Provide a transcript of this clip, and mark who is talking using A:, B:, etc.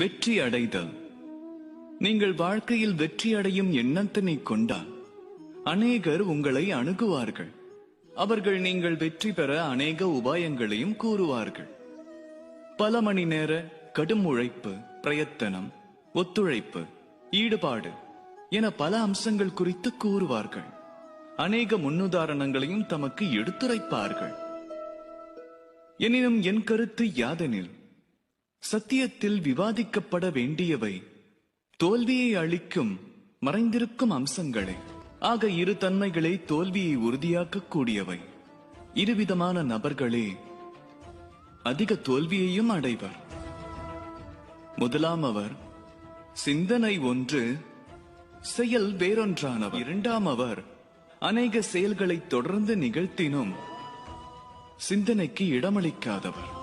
A: வெற்றி அடைதல். நீங்கள் வாழ்க்கையில் வெற்றி அடையும் எண்ணத்தினை கொண்டால் அநேகர் உங்களை அணுகுவார்கள். அவர்கள் நீங்கள் வெற்றி பெற அநேக உபாயங்களையும் கூறுவார்கள். பல மணி நேர கடும் உழைப்பு பிரயத்தனம் ஒத்துழைப்பு ஈடுபாடு என பல அம்சங்கள் குறித்து கூறுவார்கள். அநேக முன்னுதாரணங்களையும் தமக்கு எடுத்துரைப்பார்கள். எனினும் என் கருத்து யாதெனில் சத்தியத்தில் விவாதிக்கப்பட வேண்டியவை. தோல்வியை அளிக்கும் மறைந்திருக்கும் அம்சங்களே. ஆக இரு தன்மைகளே தோல்வியை உறுதியாக்கக்கூடியவை. இருவிதமான நபர்களே அதிக தோல்வியையும் அடைவர். முதலாம் அவர் சிந்தனை ஒன்று செயல் வேறொன்றானவர். இரண்டாம் அவர் அநேக செயல்களை தொடர்ந்து நிகழ்த்தினும் சிந்தனைக்கு இடமளிக்காதவர்.